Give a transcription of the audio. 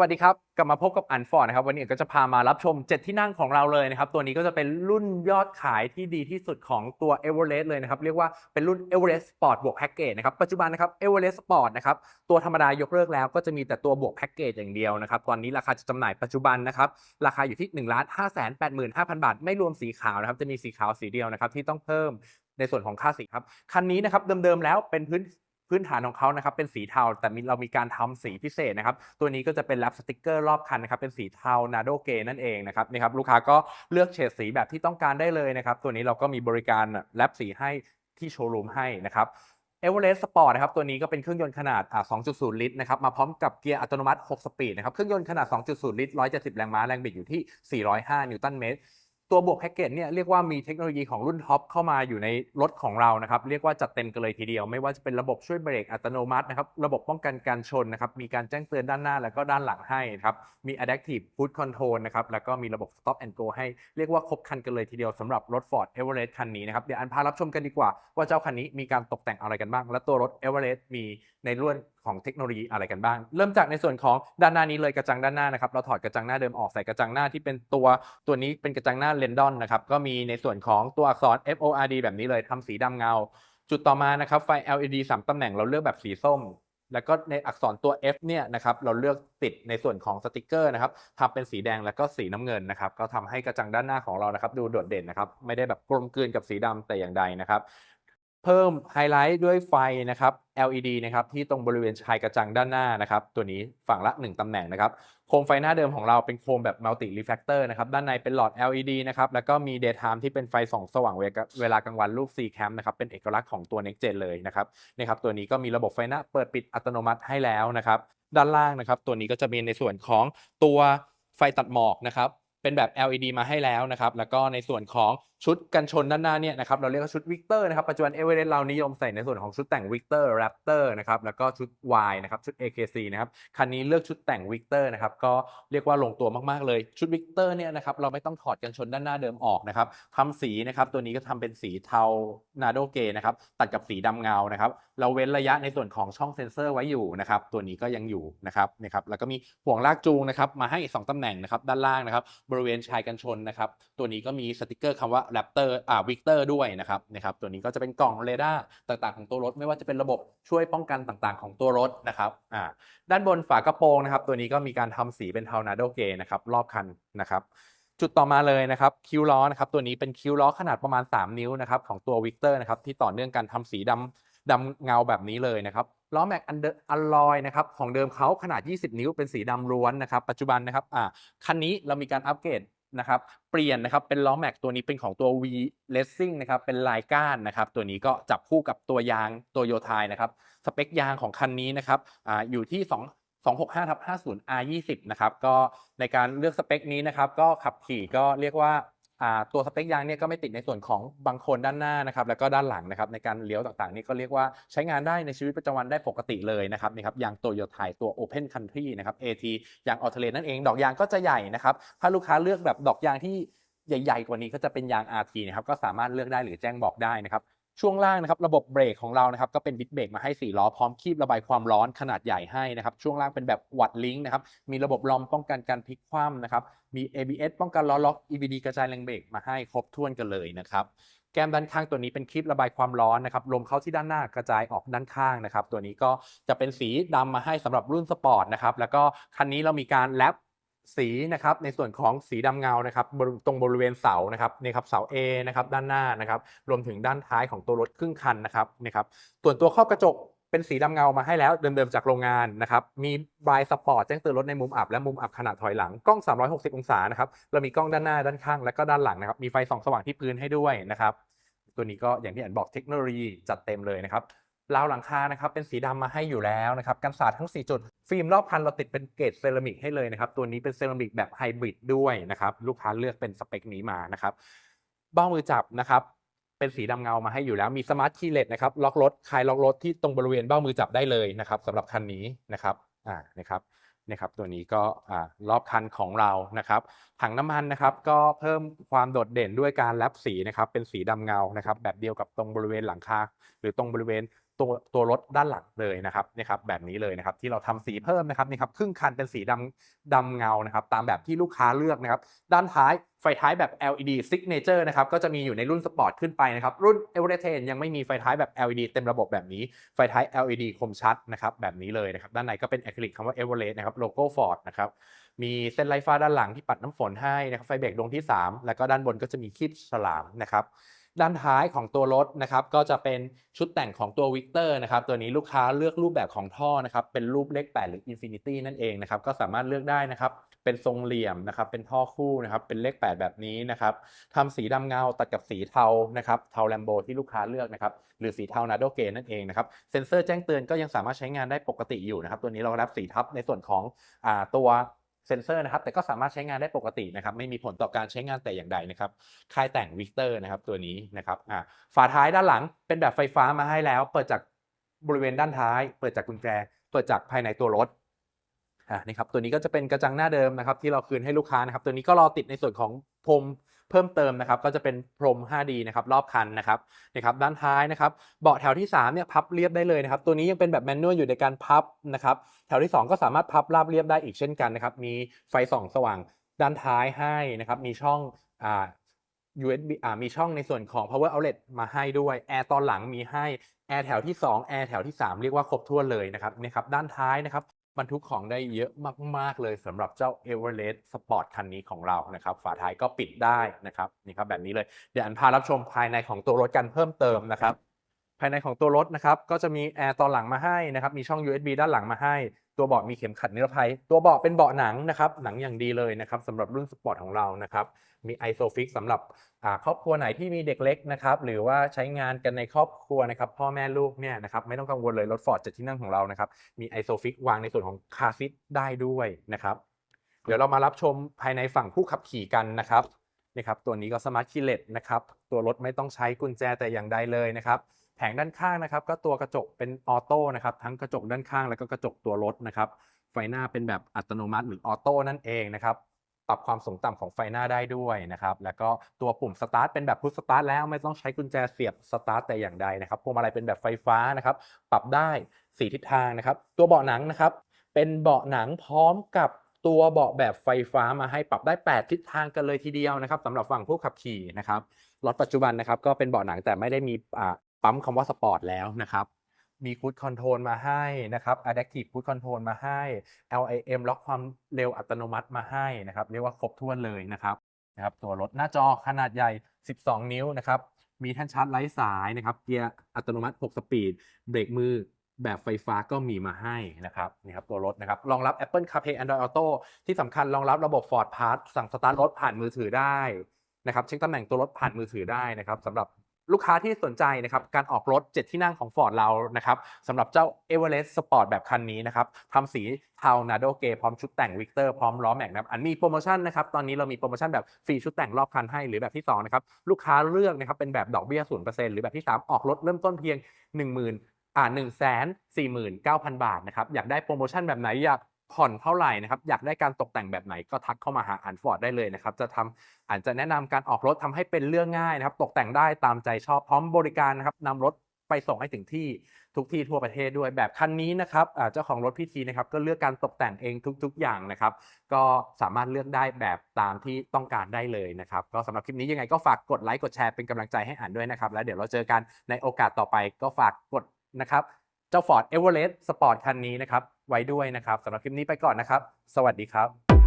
สวัสดีครับ กลับมาพบกับอันฟอร์ดนะครับ วันนี้ก็จะพามารับชม 7 ที่นั่งของเราเลยนะครับ ตัวนี้ก็จะเป็นรุ่นยอดขายที่ดีที่สุดของตัว e v e r e s t เลยนะครับ เรียกว่าเป็นรุ่น e v e r e s t Sport บวกแพ็กเกจนะครับ ปัจจุบันนะครับ e v e r e s t Sport นะครับ ตัวธรรมดายกเลิกแล้วก็จะมีแต่ตัวบวกแพ็กเกจอย่างเดียวนะครับ ตอนนี้ราคาจะจำหน่ายปัจจุบันนะครับ ราคาอยู่ที่1 5 8 5 0 0 0 บาท ไม่รวมสีขาวนะครับ จะมีสีขาวสีเดียวนะครับที่ต้องเพิ่มในส่วนของค่าสีครับ คันนี้นะครับเดิมๆแล้วเป็นพื้น พื้นฐานของเขานะครับเป็นสีเทา แต่เรามีการทำสีพิเศษนะครับ ตัวนี้ก็จะเป็นแรปสติกเกอร์รอบคันนะครับเป็นสีเทานาโดเกนั่นเองนะครับนี่ครับลูกค้าก็เลือกเฉดสีแบบที่ต้องการได้เลยนะครับ ตัวนี้เราก็มีบริการแรปสีให้ที่โชว์รูมให้นะครับเอเวอเรสต์สปอร์ตนะครับตัวนี้ก็เป็นเครื่องยนต์ขนาด 2.0 ลิตรนะครับมาพร้อมกับเกียร์อัตโนมัติ 6 สปีดนะครับเครื่องยนต์ขนาด 2.0 ลิตร 170 แรงม้าแรงบิดอยู่ที่ 405 นิวตันเมตร ตัวบวกแพ็กเกจเนี่ยเรียกว่ามีเทคโนโลยีของรุ่นท็อปเข้ามาอยู่ในรถของเรานะครับเรียกว่าจัดเต็มกันเลยทีเดียว ไม่ว่าจะเป็นระบบช่วยเบรกอัตโนมัตินะครับระบบป้องกันการชนนะครับมีการแจ้งเตือนด้านหน้าแล้วก็ด้านหลังให้นะครับมี Adaptive Cruise Control นะครับแล้วก็มีระบบ Stop and Go ให้เรียกว่าครบคันกันเลยทีเดียวสำหรับรถ Ford Everest คันนี้นะครับเดี๋ยวอันพารับชมกันดีกว่า ว่าเจ้าคันนี้มีการตกแต่งอะไรกันบ้าง และตัวรถ Everest มีในรื่อง ของเทคโนโลยีอะไรกันบ้าง เริ่มจากในส่วนของด้านหน้านี้เลยกระจังด้านหน้านะครับเราถอดกระจังหน้าเดิมออกใส่กระจังหน้าที่เป็นตัวตัวนี้เป็นกระจังหน้าเลนดอนนะครับก็มีในส่วนของตัวอักษร FORD แบบนี้เลยทำสีดำเงา จุดต่อมานะครับไฟ LED 3ตำแหน่งเราเลือกแบบสีส้มแล้วก็ในอักษรตัว F เนี่ยนะครับเราเลือกติดในส่วนของสติกเกอร์นะครับทำเป็นสีแดงแล้วก็สีน้ำเงินนะครับก็ทำให้กระจังด้านหน้าของเรานะครับ ดูโดดเด่นนะครับ ไม่ได้แบบกลมกลืนกับสีดำแต่อย่างใดนะครับ เพิ่มไฮไลท์ด้วยไฟนะครับ LED นะครับที่ตรงบริเวณชายกระจังด้านหน้านะครับตัวนี้ฝั่งละ 1 ตำแหน่งนะครับโคมไฟหน้าเดิมของเราเป็นโคมแบบ Multi Reflector นะครับด้านในเป็นหลอด LED นะครับแล้วก็มี Daytime ที่เป็นไฟส่องสว่างเวลากลางวันรูป C cam นะครับเป็นเอกลักษณ์ของตัว Next Gen เลยนะครับนะครับตัวนี้ก็มีระบบไฟหน้าเปิดปิดอัตโนมัติให้แล้วนะครับด้านล่างนะครับตัวนี้ก็จะมีในส่วนของตัวไฟตัดหมอกนะครับเป็นแบบ LED มาให้แล้วนะครับ แล้วก็ในส่วนของ ชุดกันชนด้านหน้าเนี่ยนะครับเราเรียกว่าชุดวิกเตอร์นะครับปัจจุบันเอเวอเรสต์เรานิยมใส่ในส่วนของชุดแต่งวิกเตอร์แรปเตอร์นะครับแล้วก็ชุด Y นะครับชุด AKC นะครับคันนี้เลือกชุดแต่งวิกเตอร์นะครับก็เรียกว่าลงตัวมากๆเลยชุดวิกเตอร์เนี่ยนะครับเราไม่ต้องถอดกันชนด้านหน้าเดิมออกนะครับทำสีนะครับตัวนี้ก็ทำเป็นสีเทานาโดเกนะครับตัดกับสีดำเงานะครับเราเว้นระยะในส่วนของช่องเซ็นเซอร์ไว้อยู่นะครับตัวนี้ก็ยังอยู่นะครับนะครับแล้วก็มีห่วงลากจูงนะครับมาให้ 2ตำแหน่งนะครับด้านล่างนะครับบริเวณชายกันชนนะครับตัวนี้ก็มีสติกเกอร์คำว่า Raptor อ่า Victor ด้วยนะครับนะครับตัวนี้ก็จะเป็นกล่องเรดาร์ต่างๆ ของตัวรถ ไม่ว่าจะเป็นระบบช่วยป้องกันต่างๆ ของตัวรถนะครับอ่าด้านบนฝากระโปรงนะครับตัวนี้ก็มีการทำสีเป็นเทานาโดเกนะครับรอบคันนะครับจุดต่อมาเลยนะครับคิ้วล้อนะครับตัวนี้เป็นคิ้วล้อขนาดประมาณ 3 นิ้วนะครับของตัววิกเตอร์นะครับที่ต่อเนื่องกันทำสีดำดำเงาแบบนี้เลยนะครับล้อแม็กอันเดอร์อัลลอยนะครับของเดิมเขาขนาด 20 นิ้วเป็นสีดำล้วนนะครับปัจจุบันนะครับอ่าคันนี้เรามีการอัปเกรด นะครับเปลี่ยนนะครับเป็นล้อแม็กตัวนี้เป็นของตัว V Racing นะครับเป็นลายก้านนะครับตัวนี้ก็จับคู่กับตัวยางตัวโยไทนะครับสเปคยางของคันนี้นะครับอ่าอยู่ที่ 2 265ทับ50 R 20 นะครับก็ในการเลือกสเปคนี้นะครับก็ขับขี่ก็เรียกว่า ตัวสเปคยางเนี่ยก็ไม่ติดในส่วนของบางคนด้านหน้านะครับแล้วก็ด้านหลังนะครับในการเลี้ยวต่างๆ นี่ก็เรียกว่าใช้งานได้ในชีวิตประจำวันได้ปกติเลยนะครับนี่ครับยางโตโยต้าตัว Open Country นะครับ AT ยางออเทเลนั่นเองดอกยางก็จะใหญ่นะครับถ้าลูกค้าเลือกแบบดอกยางที่ใหญ่ ๆ กว่านี้ก็จะเป็นยาง RT นะครับก็สามารถเลือกได้หรือแจ้งบอกได้นะครับ ช่วงล่างนะครับระบบเบรกของเรานะครับก็เป็นดิสเบรกมาให้ 4 ล้อพร้อมคีบระบายความร้อนขนาดใหญ่ให้นะครับช่วงล่างเป็นแบบวัดลิงก์นะครับมีระบบลอมป้องกันการพลิกคว่ำนะครับมี ABS ป้องกันล้อล็อก EBD กระจายแรงเบรกมาให้ครบถ้วนกันเลยนะครับแก้มด้านข้างตัวนี้เป็นคลิประบายความร้อนนะครับลมเข้าที่ด้านหน้ากระจายออกด้านข้างนะครับตัวนี้ก็จะเป็นสีดำมาให้สำหรับรุ่นสปอร์ตนะครับแล้วก็คันนี้เรามีการแรป สีนะครับในส่วนของสีดำเงานะครับตรงบริเวณเสานะครับนี่ครับเสา A นะครับด้านหน้านะครับรวมถึงด้านท้ายของตัวรถครึ่งคันนะครับนี่ครับส่วนตัวครอบกระจกเป็นสีดำเงามาให้แล้วเดิมๆจากโรงงานนะครับ มีบายสปอร์ตแจ้งเตือนรถในมุมอับและมุมอับขนาดถอยหลัง กล้อง 360 องศานะครับ เรามีกล้องด้านหน้าด้านข้างและก็ด้านหลังนะครับ มีไฟส่องสว่างที่พื้นให้ด้วยนะครับ ตัวนี้ก็อย่างที่อันบอกเทคโนโลยีจัดเต็มเลยนะครับ ราวหลังคานะครับเป็นสีดำมาให้อยู่แล้วนะครับกันสาดทั้ง 4 จุด ฟิล์มรอบคันเราติดเป็นเกรดเซรามิกให้เลยนะครับตัวนี้เป็นเซรามิกแบบไฮบริดด้วยนะครับลูกค้าเลือกเป็นสเปคนี้มานะครับเบ้ามือจับนะครับเป็นสีดำเงามาให้อยู่แล้วมีสมาร์ทคีย์เลสนะครับล็อกรถคลายล็อกรถที่ตรงบริเวณเบ้ามือจับได้เลยนะครับสำหรับคันนี้นะครับอ่านะครับนะครับตัวนี้ก็อ่ารอบคันของเรานะครับถังน้ำมันนะครับก็เพิ่มความโดดเด่นด้วยการแรปสีนะครับเป็นสีดำเงานะครับแบบเดียวกับตรงบริเวณหลังคา หรือตรงบริเวณ ตัวตัวรถด้านหลังเลยนะครับนี่ครับแบบนี้เลยนะครับที่เราทำสีเพิ่มนะครับนี่ครับครึ่งคันเป็นสีดำดำเงานะครับตามแบบที่ลูกค้าเลือกนะครับด้านท้ายไฟท้ายแบบ LED Signature นะครับก็จะมีอยู่ในรุ่นสปอร์ตขึ้นไปนะครับรุ่น e v e r e t 10ยังไม่มีไฟท้ายแบบ LED เต็มระบบแบบนี้ไฟท้าย LED คมชัดนะครับแบบนี้เลยนะครับด้านในก็เป็นอะคริลิกคำว่า e v e r e s t นะครับโลโก้ Ford นะครับมีเส้นไล่ฟ้าด้านหลังที่ปัดน้ำฝนให้นะครับไฟเบรกดวงที่ 3 แล้วก็ด้านบนก็จะมีคลิปฉลามนะครับ ด้านท้ายของตัวรถนะครับก็จะเป็นชุดแต่งของตัววิกเตอร์นะครับตัวนี้ลูกค้าเลือกรูปแบบของท่อนะครับเป็นรูปเลข 8 หรือ Infinity นั่นเองนะครับก็สามารถเลือกได้นะครับเป็นทรงเหลี่ยมนะครับเป็นท่อคู่นะครับเป็นเลข 8 แบบนี้นะครับทำสีดำเงาตัดกับสีเทานะครับเทาแลมโบที่ลูกค้าเลือกนะครับหรือสีเทานาโดเกนนั่นเองนะครับเซ็นเซอร์แจ้งเตือนก็ยังสามารถใช้งานได้ปกติอยู่นะครับตัวนี้เรารับสีทับในส่วนของอตัว เซนเซอร์นะครับแต่ก็สามารถใช้งานได้ปกตินะครับไม่มีผลต่อการใช้งานแต่อย่างใดนะครับค่ายแต่งวิกเตอร์นะครับตัวนี้นะครับอ่าฝาท้ายด้านหลังเป็นแบบไฟฟ้ามาให้แล้ว เปิดจากบริเวณด้านท้าย เปิดจากกุญแจ เปิดจากภายในตัวรถอ่านี่ครับตัวนี้ก็จะเป็นกระจังหน้าเดิมนะครับที่เราคืนให้ลูกค้านะครับตัวนี้ก็รอติดในส่วนของพรม เพิ่มเติมนะครับก็จะเป็นพรม 5D นะครับรอบคันนะครับนะครับด้านท้ายนะครับเบาะแถวที่3เนี่ยพับเรียบได้เลยนะครับตัวนี้ยังเป็นแบบแมนนวลอยู่ในการพับนะครับแถวที่ 2 ก็สามารถพับราบเรียบได้อีกเช่นกันนะครับมีไฟส่องสว่างด้านท้ายให้นะครับมีช่องอ่า USB อ่ามีช่องในส่วนของ power outlet มาให้ด้วยแอร์ตอนหลังมีให้แอร์แถวที่2แอร์แถวที่ 3 เรียกว่าครบถ้วนเลยนะครับนี่ครับด้านท้ายนะครับ บรรทุกของได้เยอะมาก ๆ เลยสำหรับเจ้า e v e r e s t Sport คันนี้ของเรานะครับ ฝาท้ายก็ปิดได้นะครับนี่ครับแบบนี้เลย เดี๋ยวอันพารับชมภายในของตัวรถกันเพิ่มเติมนะครับ ภายในของตัวรถนะครับก็จะมีแอร์ตอนหลังมาให้นะครับมีช่อง USB ด้านหลังมาให้ ตัวเบาะมีเข็มขัดนิรภัย ตัวเบาะเป็นเบาะหนังนะครับหนังอย่างดีเลยนะครับสำหรับรุ่นสปอร์ตของเรานะครับมี ISOFIX สำหรับครอบครัวไหนที่มีเด็กเล็กนะครับหรือว่าใช้งานกันในครอบครัวนะครับพ่อแม่ลูกเนี่ยนะครับไม่ต้องกังวลเลยรถ Ford 7ที่นั่งของเรานะครับมี ISOFIX วางในส่วนของคาซิทได้ด้วยนะครับเดี๋ยวเรามารับชมภายในฝั่งผู้ขับขี่กันนะครับนี่ครับตัวนี้ก็สมาร์ทคีเลตนะครับตัวรถไม่ต้องใช้กุญแจแต่อย่างใดเลยนะครับ แผงด้านข้างนะครับ ก็ตัวกระจกเป็นออโต้นะครับทั้งกระจกด้านข้างแล้วก็กระจกตัวรถนะครับไฟหน้าเป็นแบบอัตโนมัติหรือออโต้นั่นเองนะครับปรับความสูงต่ำของไฟหน้าได้ด้วยนะครับ แล้วก็ตัวปุ่มสตาร์ทเป็นแบบพุชสตาร์ทแล้วไม่ต้องใช้กุญแจเสียบสตาร์ทแต่อย่างใดนะครับพวงมาลัยเป็นแบบไฟฟ้านะครับ ปรับได้สีทิศทางนะครับ ตัวเบาะหนังนะครับ เป็นเบาะหนังพร้อมกับตัวเบาะแบบไฟฟ้ามาให้ปรับได้ 8 ทิศทางกันเลยทีเดียวนะครับสำหรับฝั่งผู้ขับขี่นะครับรถปัจจุบันนะครับ ก็เป็นเบาะหนังแต่ไม่ได้มีอ่า ปั๊มคำว่าสปอร์ตแล้วนะครับ มีคูดคอนโทรลมาให้นะครับ Adaptive Cruise Control มาให้ LIM ล็อกความเร็วอัตโนมัติมาให้นะครับ เรียกว่าครบถ้วนเลยนะครับนะครับ ตัวรถหน้าจอขนาดใหญ่ 12 นิ้วนะครับ มีท่นชาร์จไร้สายนะครับ เกียร์อัตโนมัติ 6 สปีด เบรกมือแบบไฟฟ้าก็มีมาให้นะครับนี่ครับตัวรถนะครับรองรับ Apple CarPlay Android Auto ที่สำคัญรองรับระบบ Ford Pass สั่งสตาร์ทรถผ่านมือถือได้นะครับ เช็คตำแหน่งตัวรถผ่านมือถือได้นะครับสำหรับ ลูกค้าที่สนใจนะครับการออกรถ 7 ที่นั่งของ Ford เรานะครับสำหรับเจ้า e v e r e s t Sport แบบคันนี้นะครับทำสีเทานาโดเกพร้อมชุดแต่งวิกเตอร์พร้อมล้อแม็กนะครับอันมีโปรโมชั่นนะครับตอนนี้เรามีโปรโมชั่นแบบฟรีชุดแต่งรอบคันให้หรือแบบที่2นะครับลูกค้าเลือกนะครับเป็นแบบดอกเบี้ย0%หรือแบบที่ 3 ออกรถเริ่มต้นเพียง 10,000อ่า1 4 9 0 0 0 บาทนะครับอยากได้โปรโมชั่นแบบไหนอยาก ผ่อนเท่าไหร่นะครับอยากได้การตกแต่งแบบไหนก็ทักเข้ามาหาอันฟอร์ดได้เลยนะครับจะทำอาจจะแนะนำการออกรถทำให้เป็นเรื่องง่ายนะครับตกแต่งได้ตามใจชอบพร้อมบริการนะครับนำรถไปส่งให้ถึงที่ทุกที่ทั่วประเทศด้วยแบบคันนี้นะครับเจ้าของรถพี่ทีนะครับก็เลือกการตกแต่งเองทุก ๆ อย่างนะครับ ก็สามารถเลือกได้แบบตามที่ต้องการได้เลยนะครับ ก็สำหรับคลิปนี้ยังไงก็ฝากกดไลค์กดแชร์เป็นกำลังใจให้อ่านด้วยนะครับ แล้วเดี๋ยวเราเจอกันในโอกาสต่อไปก็ฝากกดนะครับ เจ้า Ford Everest Sport คันนี้นะครับ ไว้ด้วยนะครับสำหรับคลิปนี้ไปก่อนนะครับ สวัสดีครับ